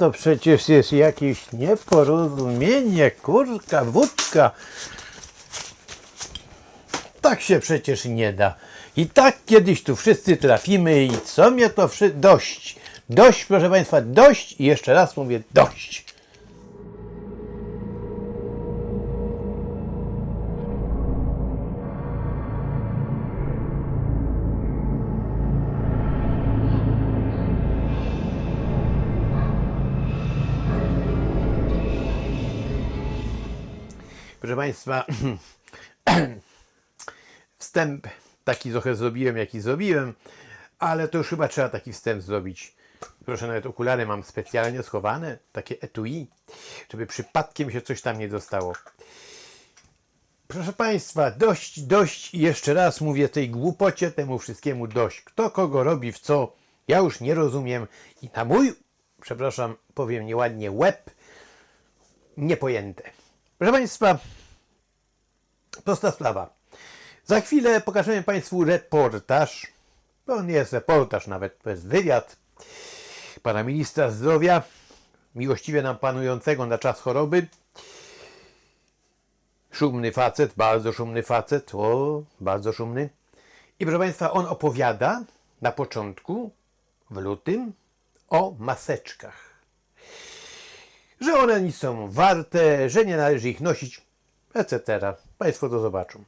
To przecież jest jakieś nieporozumienie, kurka, wódka. Tak się przecież nie da. I tak kiedyś tu wszyscy trafimy i co mnie to wszy... Dość. Dość, proszę Państwa, dość i jeszcze raz mówię dość. Państwa, wstęp taki trochę zrobiłem, jaki zrobiłem, ale to już chyba trzeba taki wstęp zrobić. Proszę, nawet okulary mam specjalnie schowane, takie etui, żeby przypadkiem się coś tam nie dostało. Proszę Państwa, dość, dość i jeszcze raz mówię tej głupocie, temu wszystkiemu dość. Kto kogo robi w co, ja już nie rozumiem i na mój, przepraszam, powiem nieładnie, łeb, niepojęte. Proszę Państwa, prosta sprawa. Za chwilę pokażemy Państwu reportaż. To nie jest reportaż nawet, to jest wywiad pana ministra zdrowia, miłościwie nam panującego na czas choroby. Szumny facet, bardzo szumny facet, o, bardzo szumny. I proszę Państwa, on opowiada na początku, w lutym, o maseczkach że one nic są warte, że nie należy ich nosić, etc. Państwo to zobaczą.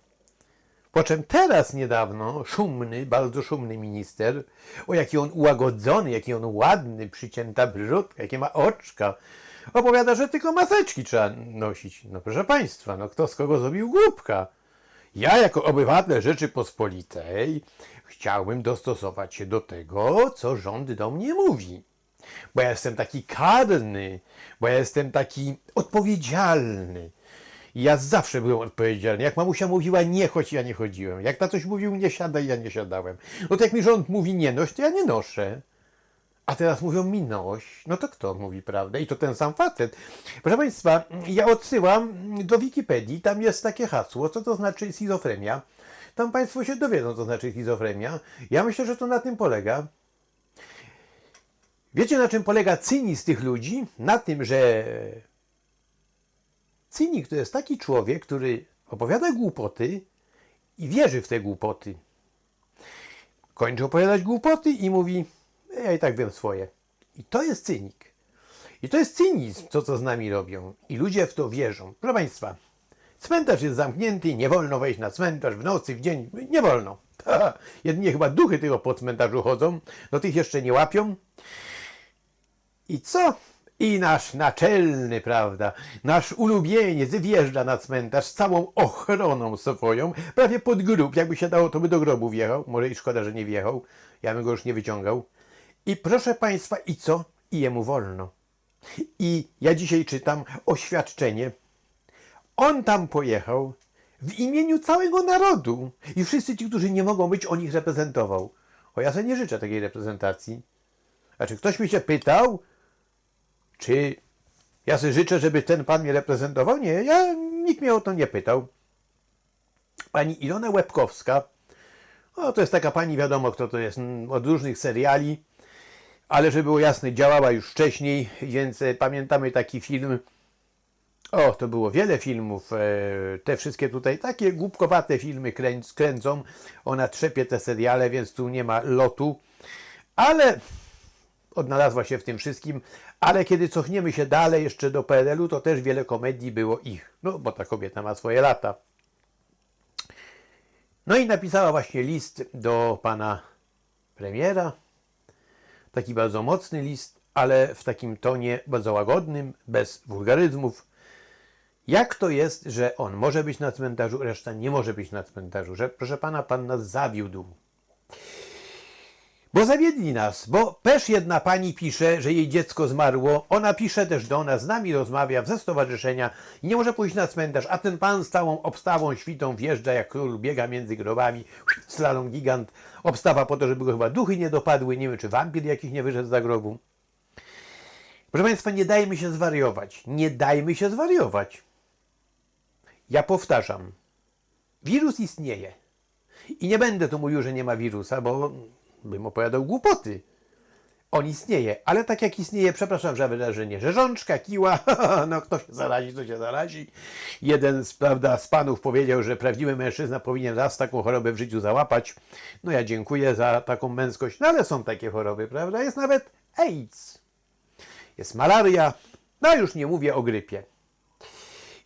Po czym teraz niedawno szumny, bardzo szumny minister, o jaki on ułagodzony, jaki on ładny, przycięta brzydka, jakie ma oczka, opowiada, że tylko maseczki trzeba nosić. No proszę Państwa, no kto z kogo zrobił głupka? Ja jako obywatel Rzeczypospolitej chciałbym dostosować się do tego, co rząd do mnie mówi bo ja jestem taki karny, bo ja jestem taki odpowiedzialny. Ja zawsze byłem odpowiedzialny. Jak mamusia mówiła nie chodź, ja nie chodziłem. Jak na coś mówił nie siadaj, ja nie siadałem. No to jak mi rząd mówi nie noś, to ja nie noszę. A teraz mówią mi noś, no to kto mówi prawdę? I to ten sam facet. Proszę Państwa, ja odsyłam do Wikipedii, tam jest takie hasło, co to znaczy schizofrenia. Tam Państwo się dowiedzą, co znaczy schizofrenia. Ja myślę, że to na tym polega. Wiecie, na czym polega cynizm tych ludzi? Na tym, że cynik to jest taki człowiek, który opowiada głupoty i wierzy w te głupoty. Kończy opowiadać głupoty i mówi, ja i tak wiem swoje. I to jest cynik. I to jest cynizm, to co z nami robią. I ludzie w to wierzą. Proszę Państwa, cmentarz jest zamknięty, nie wolno wejść na cmentarz w nocy, w dzień. Nie wolno. Ha, jedynie chyba duchy tego po cmentarzu chodzą, no tych jeszcze nie łapią. I co? I nasz naczelny, prawda, nasz ulubieniec wjeżdża na cmentarz z całą ochroną swoją, prawie pod grób. Jakby się dało, to by do grobu wjechał. Może i szkoda, że nie wjechał. Ja bym go już nie wyciągał. I proszę Państwa, i co? I jemu wolno. I ja dzisiaj czytam oświadczenie. On tam pojechał w imieniu całego narodu. I wszyscy ci, którzy nie mogą być, on ich reprezentował. O, ja sobie nie życzę takiej reprezentacji. A czy ktoś mi się pytał, czy ja sobie życzę, żeby ten pan mnie reprezentował? Nie, ja, nikt mnie o to nie pytał. Pani Ilona Łebkowska, o, to jest taka pani, wiadomo kto to jest, mm, od różnych seriali, ale żeby było jasne, działała już wcześniej, więc e, pamiętamy taki film, o, to było wiele filmów, e, te wszystkie tutaj, takie głupkowate filmy kręc, kręcą, ona trzepie te seriale, więc tu nie ma lotu, ale odnalazła się w tym wszystkim, ale kiedy cofniemy się dalej jeszcze do PRL-u, to też wiele komedii było ich, no bo ta kobieta ma swoje lata. No i napisała właśnie list do pana premiera, taki bardzo mocny list, ale w takim tonie bardzo łagodnym, bez wulgaryzmów. Jak to jest, że on może być na cmentarzu, reszta nie może być na cmentarzu, że proszę pana, pan nas zawiódł. Bo zawiedli nas, bo też jedna pani pisze, że jej dziecko zmarło, ona pisze też do nas, z nami rozmawia ze stowarzyszenia. I nie może pójść na cmentarz, a ten pan z całą obstawą świtą wjeżdża jak król, biega między grobami, slalom gigant, obstawa po to, żeby go chyba duchy nie dopadły, nie wiem czy wampir jakiś nie wyszedł za grobu. Proszę Państwa, nie dajmy się zwariować, nie dajmy się zwariować. Ja powtarzam, wirus istnieje. I nie będę tu mówił, że nie ma wirusa, bo bym opowiadał głupoty. On istnieje, ale tak jak istnieje, przepraszam za wyrażenie, rzeżączka, kiła, no kto się zarazi, to się zarazi. Jeden z, prawda, z panów powiedział, że prawdziwy mężczyzna powinien raz taką chorobę w życiu załapać. No ja dziękuję za taką męskość, no ale są takie choroby, prawda? Jest nawet AIDS, jest malaria, no już nie mówię o grypie.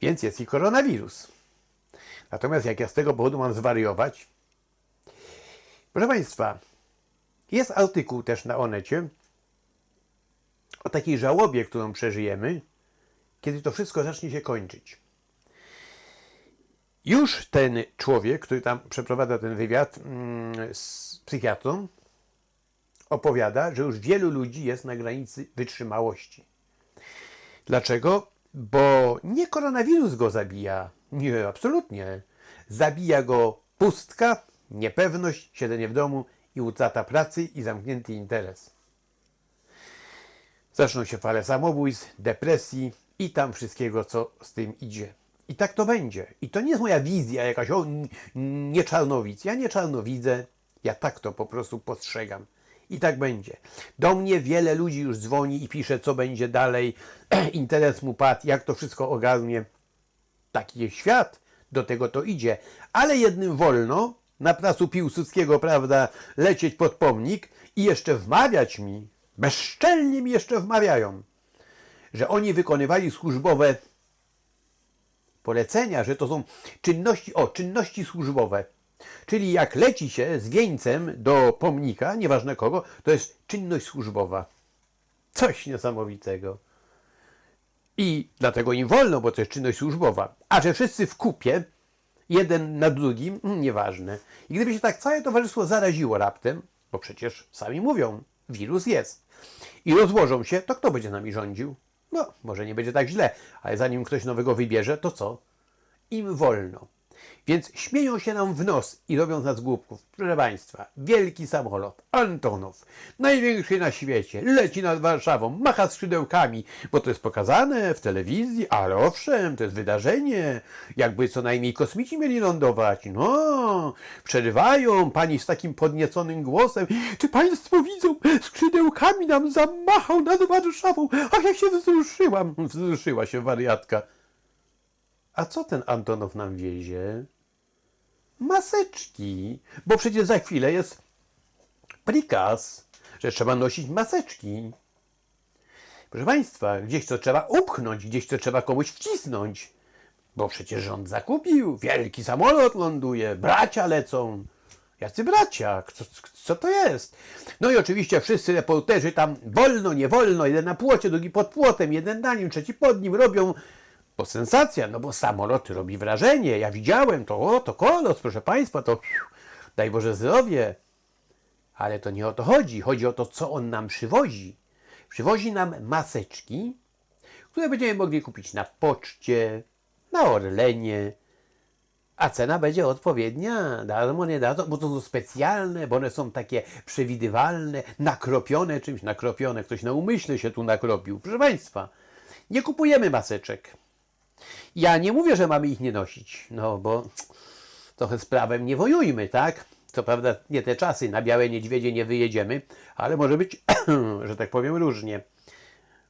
Więc jest i koronawirus. Natomiast jak ja z tego powodu mam zwariować, proszę Państwa, jest artykuł też na Onecie o takiej żałobie, którą przeżyjemy, kiedy to wszystko zacznie się kończyć. Już ten człowiek, który tam przeprowadza ten wywiad mm, z psychiatrą, opowiada, że już wielu ludzi jest na granicy wytrzymałości. Dlaczego? Bo nie koronawirus go zabija. Nie, absolutnie. Zabija go pustka, niepewność, siedzenie w domu i utrata pracy i zamknięty interes. Zaczną się fale samobójstw, depresji i tam wszystkiego, co z tym idzie. I tak to będzie. I to nie jest moja wizja jakaś, o, nie czarnowic. Ja nie czarnowidzę, ja tak to po prostu postrzegam. I tak będzie. Do mnie wiele ludzi już dzwoni i pisze, co będzie dalej. Interes mu padł, jak to wszystko ogarnie. Taki jest świat, do tego to idzie. Ale jednym wolno na placu Piłsudskiego, prawda, lecieć pod pomnik i jeszcze wmawiać mi, bezczelnie mi jeszcze wmawiają, że oni wykonywali służbowe polecenia, że to są czynności, o, czynności służbowe. Czyli jak leci się z wieńcem do pomnika, nieważne kogo, to jest czynność służbowa. Coś niesamowitego. I dlatego im wolno, bo to jest czynność służbowa. A że wszyscy w kupie, jeden na drugim, mm, nieważne. I gdyby się tak całe towarzystwo zaraziło raptem, bo przecież sami mówią, wirus jest, i rozłożą się, to kto będzie nami rządził? No, może nie będzie tak źle, ale zanim ktoś nowego wybierze, to co? Im wolno. Więc śmieją się nam w nos i robią z nas głupków. Proszę Państwa, wielki samolot, Antonów, największy na świecie, leci nad Warszawą, macha skrzydełkami, bo to jest pokazane w telewizji, ale owszem, to jest wydarzenie, jakby co najmniej kosmici mieli lądować. No, przerywają, pani z takim podnieconym głosem, czy Państwo widzą, skrzydełkami nam zamachał nad Warszawą, ach, jak się wzruszyłam. Wzruszyła się wariatka. A co ten Antonow nam wiezie? Maseczki. Bo przecież za chwilę jest prikaz, że trzeba nosić maseczki. Proszę Państwa, gdzieś to trzeba upchnąć, gdzieś to trzeba komuś wcisnąć. Bo przecież rząd zakupił, wielki samolot ląduje, bracia lecą. Jacy bracia? Co, co to jest? No i oczywiście wszyscy reporterzy tam wolno, nie wolno, jeden na płocie, drugi pod płotem, jeden na nim, trzeci pod nim robią bo sensacja, no bo samolot robi wrażenie. Ja widziałem to, o, to kolos, proszę Państwa, to daj Boże zdrowie. Ale to nie o to chodzi. Chodzi o to, co on nam przywozi. Przywozi nam maseczki, które będziemy mogli kupić na poczcie, na Orlenie, a cena będzie odpowiednia, darmo nie dadzą, bo to są specjalne, bo one są takie przewidywalne, nakropione czymś, nakropione, ktoś na umyśle się tu nakropił. Proszę Państwa, nie kupujemy maseczek. Ja nie mówię, że mamy ich nie nosić, no bo trochę z prawem nie wojujmy, tak? Co prawda nie te czasy, na białe niedźwiedzie nie wyjedziemy, ale może być, że tak powiem, różnie.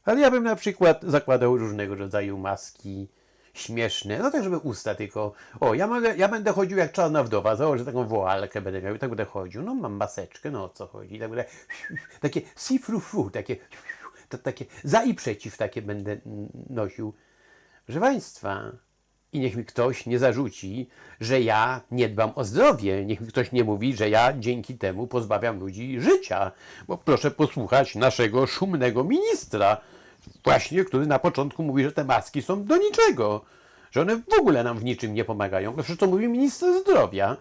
Ale ja bym na przykład zakładał różnego rodzaju maski śmieszne, no tak, żeby usta tylko. O, ja, mogę, ja będę chodził jak czarna wdowa, założę taką woalkę, będę miał i tak będę chodził. No mam maseczkę, no o co chodzi? Tak będę, takie si-fru-fru, takie, takie za i przeciw takie będę nosił. Proszę i niech mi ktoś nie zarzuci, że ja nie dbam o zdrowie. Niech mi ktoś nie mówi, że ja dzięki temu pozbawiam ludzi życia. Bo proszę posłuchać naszego szumnego ministra, właśnie, który na początku mówi, że te maski są do niczego. Że one w ogóle nam w niczym nie pomagają. No przecież to mówi minister zdrowia.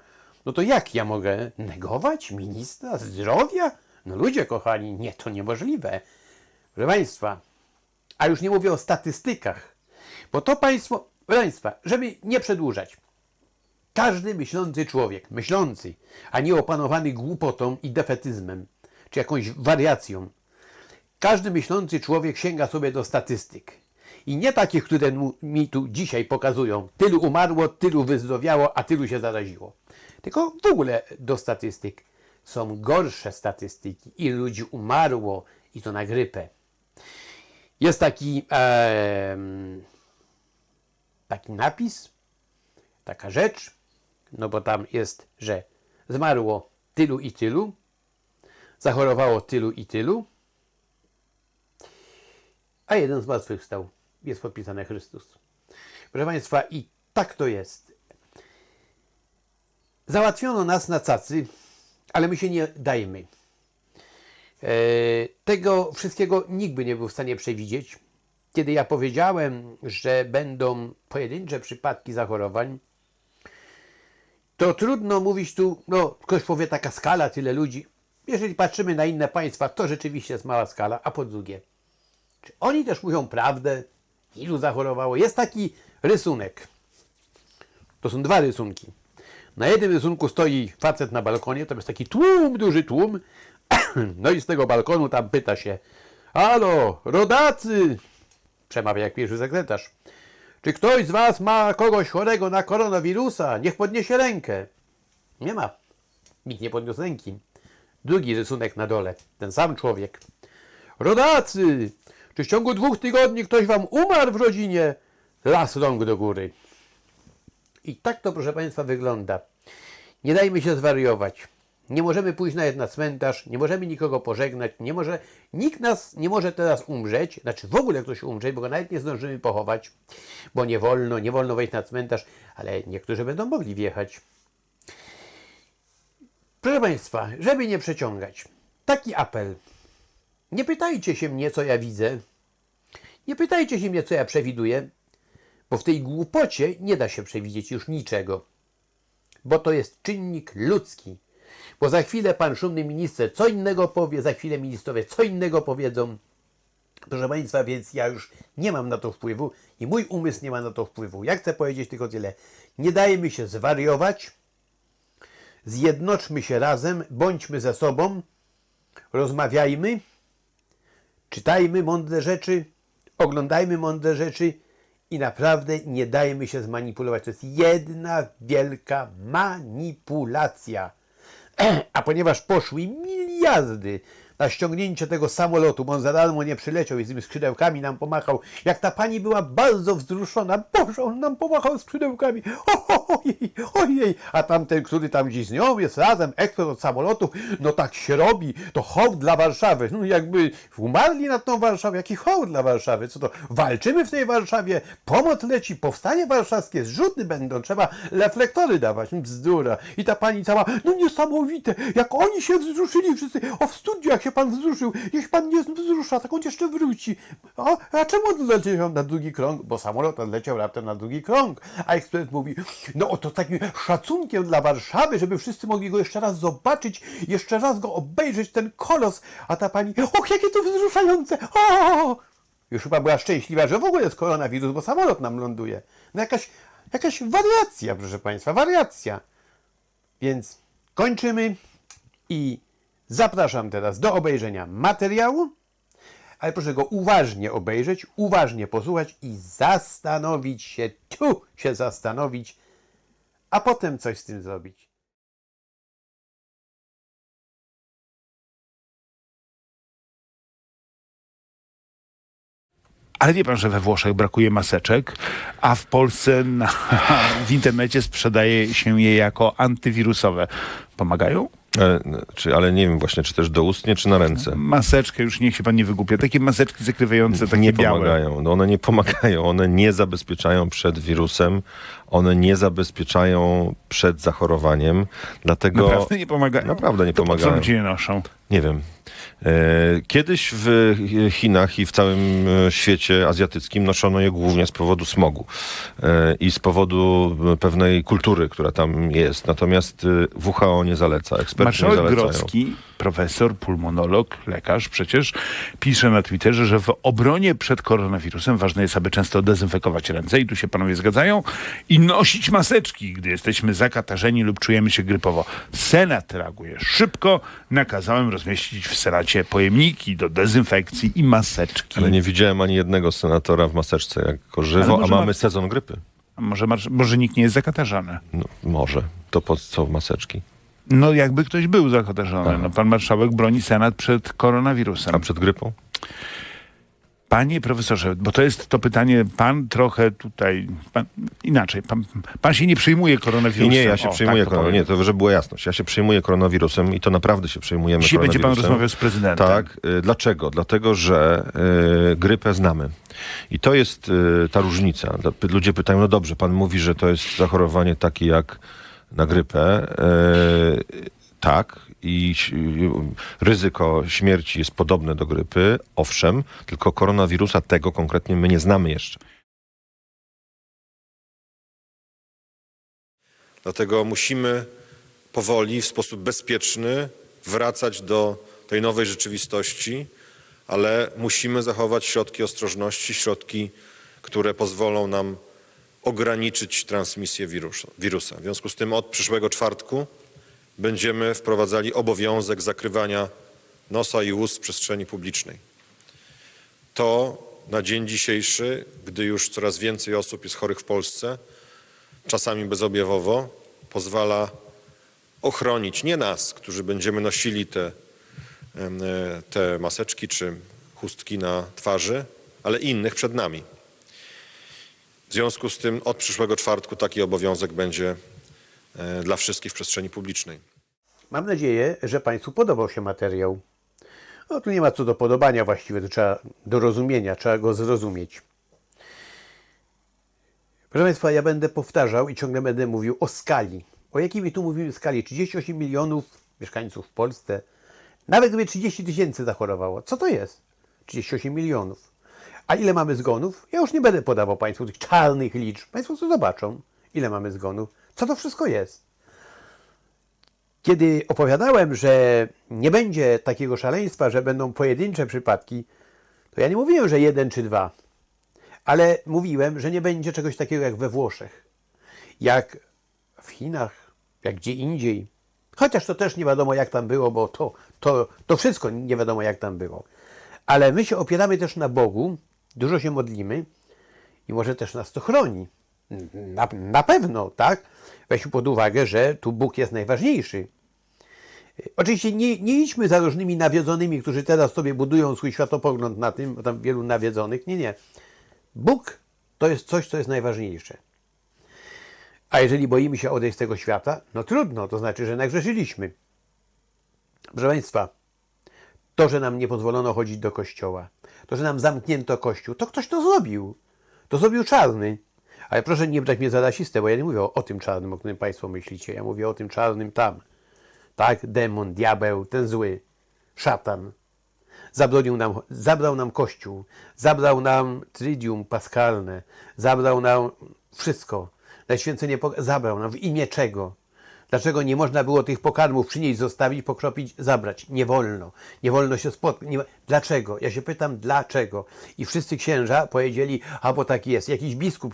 No to jak ja mogę negować ministra zdrowia? No ludzie kochani, nie, to niemożliwe. Proszę Państwa, a już nie mówię o statystykach, bo to Państwo, proszę Państwa, żeby nie przedłużać. Każdy myślący człowiek, myślący, a nie opanowany głupotą i defetyzmem, czy jakąś wariacją, każdy myślący człowiek sięga sobie do statystyk. I nie takich, które mi tu dzisiaj pokazują. Tylu umarło, tylu wyzdrowiało, a tylu się zaraziło. Tylko w ogóle do statystyk. są gorsze statystyki. Ilu ludzi umarło i to na grypę. Jest taki, taki napis, taka rzecz, no bo tam jest, że zmarło tylu i tylu, zachorowało tylu i tylu, a jeden zmartwychwstał. Jest podpisane Chrystus. Proszę Państwa, i tak to jest. Załatwiono nas na cacy, ale my się nie dajmy. E, tego wszystkiego nikt by nie był w stanie przewidzieć. Kiedy ja powiedziałem, że będą pojedyncze przypadki zachorowań, to trudno mówić tu, no ktoś powie taka skala, tyle ludzi. Jeżeli patrzymy na inne państwa, to rzeczywiście jest mała skala, a po drugie, czy oni też mówią prawdę? Ilu zachorowało? Jest taki rysunek. To są dwa rysunki. Na jednym rysunku stoi facet na balkonie, to jest taki tłum, duży tłum. No i z tego balkonu tam pyta się, halo, rodacy, przemawia jak pierwszy sekretarz. Czy ktoś z was ma kogoś chorego na koronawirusa? Niech podniesie rękę. Nie ma. Nikt nie podniósł ręki. Drugi rysunek na dole. Ten sam człowiek. Rodacy! Czy w ciągu dwóch tygodni ktoś wam umarł w rodzinie? Las rąk do góry. I tak to, proszę Państwa, wygląda. Nie dajmy się zwariować. Nie możemy pójść nawet na cmentarz, nie możemy nikogo pożegnać, nie może, nikt nas nie może teraz umrzeć, znaczy w ogóle ktoś umrzeć, bo go nawet nie zdążymy pochować, bo nie wolno, nie wolno wejść na cmentarz, ale niektórzy będą mogli wjechać. Proszę Państwa, żeby nie przeciągać, taki apel. Nie pytajcie się mnie, co ja widzę. Nie pytajcie się mnie, co ja przewiduję, bo w tej głupocie nie da się przewidzieć już niczego. Bo to jest czynnik ludzki. Bo za chwilę pan szumny minister co innego powie, za chwilę ministrowie co innego powiedzą. Proszę Państwa, więc ja już nie mam na to wpływu i mój umysł nie ma na to wpływu. Ja chcę powiedzieć tylko tyle. Nie dajmy się zwariować, zjednoczmy się razem, bądźmy ze sobą, rozmawiajmy, czytajmy mądre rzeczy, oglądajmy mądre rzeczy i naprawdę nie dajmy się zmanipulować. To jest jedna wielka manipulacja. A ponieważ poszły miliardy na ściągnięcie tego samolotu, bo on za darmo nie przyleciał i z tymi skrzydełkami nam pomachał, jak ta pani była bardzo wzruszona, Boże, on nam pomachał skrzydełkami, ojej, ojej, a tamten, który tam gdzieś z nią jest razem, ekspert od samolotów, no tak się robi, to hołd dla Warszawy, no jakby umarli nad tą Warszawą, jaki hołd dla Warszawy, co to, walczymy w tej Warszawie, pomoc leci, powstanie warszawskie, zrzuty będą, trzeba reflektory dawać, bzdura. I ta pani cała, no niesamowite, jak oni się wzruszyli wszyscy, o w studiu jak się pan wzruszył, jeśli pan nie wzrusza, tak on jeszcze wróci. A, a czemu odleciał na drugi krąg? Bo samolot odleciał raptem na drugi krąg. A ekspert mówi, no oto takim szacunkiem dla Warszawy, żeby wszyscy mogli go jeszcze raz zobaczyć, jeszcze raz go obejrzeć, ten kolos. A ta pani, och, jakie to wzruszające, o! Już chyba była szczęśliwa, że w ogóle jest koronawirus, bo samolot nam ląduje. No jakaś, jakaś wariacja, proszę Państwa, wariacja. Więc kończymy i zapraszam teraz do obejrzenia materiału, ale proszę go uważnie obejrzeć, uważnie posłuchać i zastanowić się, tu się zastanowić, a potem coś z tym zrobić. Ale wie pan, że we Włoszech brakuje maseczek, a w Polsce na, w internecie sprzedaje się je jako antywirusowe. Pomagają? E, czy, ale nie wiem właśnie, czy też doustnie, czy na ręce. Maseczkę, już niech się pan nie wygłupia. Takie maseczki zakrywające, takie Nie białe. pomagają. No one nie pomagają. One nie zabezpieczają przed wirusem. One nie zabezpieczają przed zachorowaniem. Dlatego Naprawdę nie pomagają? Naprawdę nie to Po co pomagają. ludzie je noszą? nie wiem. E, Kiedyś w Chinach i w całym e, świecie azjatyckim noszono je głównie z powodu smogu e, i z powodu pewnej kultury, która tam jest. Natomiast WHO nie zaleca, eksperci nie Marszałek zalecają. Grodzki, profesor, pulmonolog, lekarz przecież, pisze na Twitterze, że w obronie przed koronawirusem ważne jest, aby często dezynfekować ręce, i tu się panowie zgadzają, i nosić maseczki, gdy jesteśmy zakatarzeni lub czujemy się grypowo. Senat reaguje szybko. Nakazałem rozmieścić w Senacie pojemniki do dezynfekcji i maseczki. Ale nie widziałem ani jednego senatora w maseczce jako żywo, a mamy ma- sezon grypy. A Może, może nikt nie jest zakatarzany. No, może. To po co maseczki? No jakby ktoś był zakotarzony. No, pan marszałek broni Senat przed koronawirusem. A przed grypą? Panie profesorze, bo to jest to pytanie, pan trochę tutaj, pan, inaczej, pan, pan się nie przyjmuje koronawirusem. nie, ja się O, przejmuję tak koronawirusem. Nie, to żeby była jasność. Ja się przejmuję koronawirusem i to naprawdę się przejmujemy Dzisiaj będzie pan rozmawiał z prezydentem. Tak. y, Dlaczego? Dlatego, że y, grypę znamy. I to jest y, ta różnica. Ludzie pytają, no dobrze, pan mówi, że to jest zachorowanie takie jak na grypę. Y, tak. I ryzyko śmierci jest podobne do grypy, owszem, tylko koronawirusa tego konkretnie my nie znamy jeszcze. Dlatego musimy powoli, w sposób bezpieczny wracać do tej nowej rzeczywistości, ale musimy zachować środki ostrożności, środki, które pozwolą nam ograniczyć transmisję wirusa. wirusa. W związku z tym od przyszłego czwartku będziemy wprowadzali obowiązek zakrywania nosa i ust w przestrzeni publicznej. To na dzień dzisiejszy, gdy już coraz więcej osób jest chorych w Polsce, czasami bezobjawowo, pozwala ochronić nie nas, którzy będziemy nosili te, e, te maseczki czy chustki na twarzy, ale innych przed nami. W związku z tym od przyszłego czwartku taki obowiązek będzie e, dla wszystkich w przestrzeni publicznej. Mam nadzieję, że Państwu podobał się materiał. No tu nie ma co do podobania właściwie, to trzeba do rozumienia, trzeba go zrozumieć. Proszę Państwa, ja będę powtarzał i ciągle będę mówił o skali. O jakiej my tu mówimy skali? 38 milionów mieszkańców w Polsce. Nawet gdyby 30 tysięcy zachorowało. Co to jest? 38 milionów. A ile mamy zgonów? Ja już nie będę podawał Państwu tych czarnych liczb. Państwo co zobaczą, ile mamy zgonów. Co to wszystko jest? Kiedy opowiadałem, że nie będzie takiego szaleństwa, że będą pojedyncze przypadki, to ja nie mówiłem, że jeden czy dwa, ale mówiłem, że nie będzie czegoś takiego jak we Włoszech, jak w Chinach, jak gdzie indziej. Chociaż to też nie wiadomo, jak tam było, bo to, to, to wszystko nie wiadomo, jak tam było. Ale my się opieramy też na Bogu, dużo się modlimy i może też nas to chroni. Na, na pewno, tak? Weźmy pod uwagę, że tu Bóg jest najważniejszy. Oczywiście nie, nie idźmy za różnymi nawiedzonymi, którzy teraz sobie budują swój światopogląd na tym, bo tam wielu nawiedzonych. Nie, nie. Bóg to jest coś, co jest najważniejsze. A jeżeli boimy się odejść z tego świata, no trudno, to znaczy, że nagrzeszyliśmy. Proszę Państwa, to, że nam nie pozwolono chodzić do kościoła, to, że nam zamknięto kościół, to ktoś to zrobił. To zrobił czarny. Ale proszę nie brać mnie za rasistę, bo ja nie mówię o, tym czarnym, o którym Państwo myślicie. Ja mówię o tym czarnym tam. Tak, demon, diabeł, ten zły, szatan. Zabronił nam, zabrał nam Kościół, zabrał nam Tridium Paskalne, zabrał nam wszystko. Najświęcenie zabrał nam w imię czego? Dlaczego nie można było tych pokarmów przynieść, zostawić, pokropić, zabrać? Nie wolno. Nie wolno się spotkać. Nie... Dlaczego? Ja się pytam, dlaczego? I wszyscy księża powiedzieli, a bo tak jest. Jakiś biskup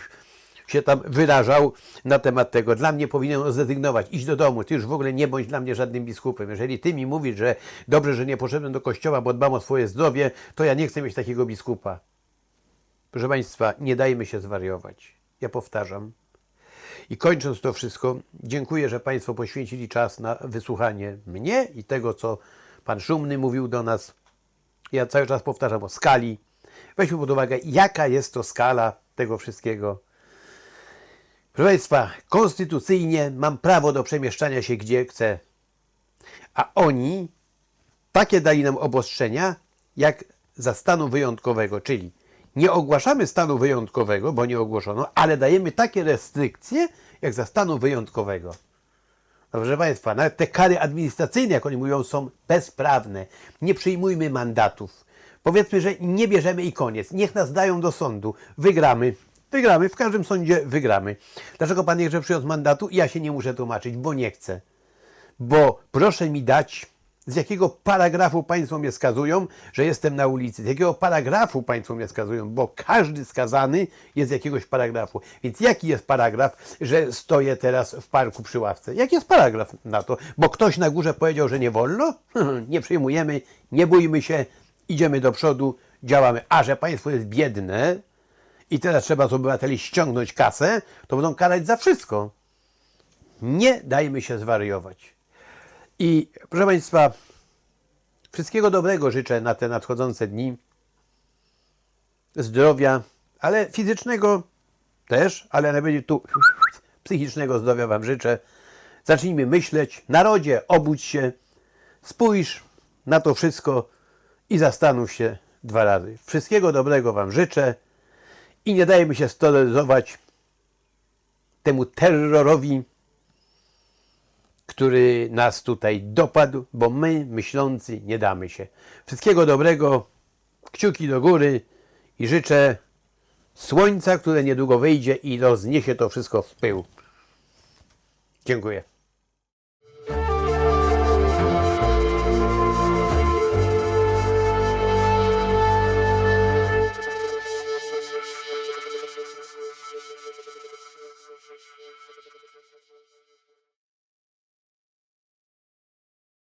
się tam wyrażał na temat tego. Dla mnie powinien zrezygnować, iść do domu. Ty już w ogóle nie bądź dla mnie żadnym biskupem. Jeżeli ty mi mówisz, że dobrze, że nie poszedłem do kościoła, bo dbam o swoje zdrowie, to ja nie chcę mieć takiego biskupa. Proszę Państwa, nie dajmy się zwariować. Ja powtarzam. I kończąc to wszystko, dziękuję, że Państwo poświęcili czas na wysłuchanie mnie i tego, co Pan Szumny mówił do nas. Ja cały czas powtarzam o skali. Weźmy pod uwagę, jaka jest to skala tego wszystkiego. Proszę Państwa, konstytucyjnie mam prawo do przemieszczania się gdzie chcę. A oni takie dali nam obostrzenia, jak za stanu wyjątkowego, czyli nie ogłaszamy stanu wyjątkowego, bo nie ogłoszono, ale dajemy takie restrykcje, jak za stanu wyjątkowego. Proszę Państwa, nawet te kary administracyjne, jak oni mówią, są bezprawne. Nie przyjmujmy mandatów. Powiedzmy, że nie bierzemy i koniec. Niech nas dają do sądu. Wygramy. Wygramy. W każdym sądzie wygramy. Dlaczego Pan nie chce przyjąć mandatu? Ja się nie muszę tłumaczyć, bo nie chcę. Bo proszę mi dać, z jakiego paragrafu Państwo mnie skazują, że jestem na ulicy. Z jakiego paragrafu Państwo mnie skazują, bo każdy skazany jest z jakiegoś paragrafu. Więc jaki jest paragraf, że stoję teraz w parku przy ławce? Jaki jest paragraf na to? Bo ktoś na górze powiedział, że nie wolno? Nie przyjmujemy, nie bójmy się, idziemy do przodu, działamy. A że państwo jest biedne i teraz trzeba z obywateli ściągnąć kasę, to będą karać za wszystko. Nie dajmy się zwariować. I proszę Państwa, wszystkiego dobrego życzę na te nadchodzące dni. Zdrowia, ale fizycznego też, ale najbardziej tu psychicznego zdrowia Wam życzę. Zacznijmy myśleć. Narodzie, obudź się, spójrz na to wszystko i zastanów się dwa razy. Wszystkiego dobrego Wam życzę i nie dajmy się stolerować temu terrorowi, który nas tutaj dopadł, bo my, myślący, nie damy się. Wszystkiego dobrego, kciuki do góry i życzę słońca, które niedługo wyjdzie i rozniesie to wszystko w pył. Dziękuję.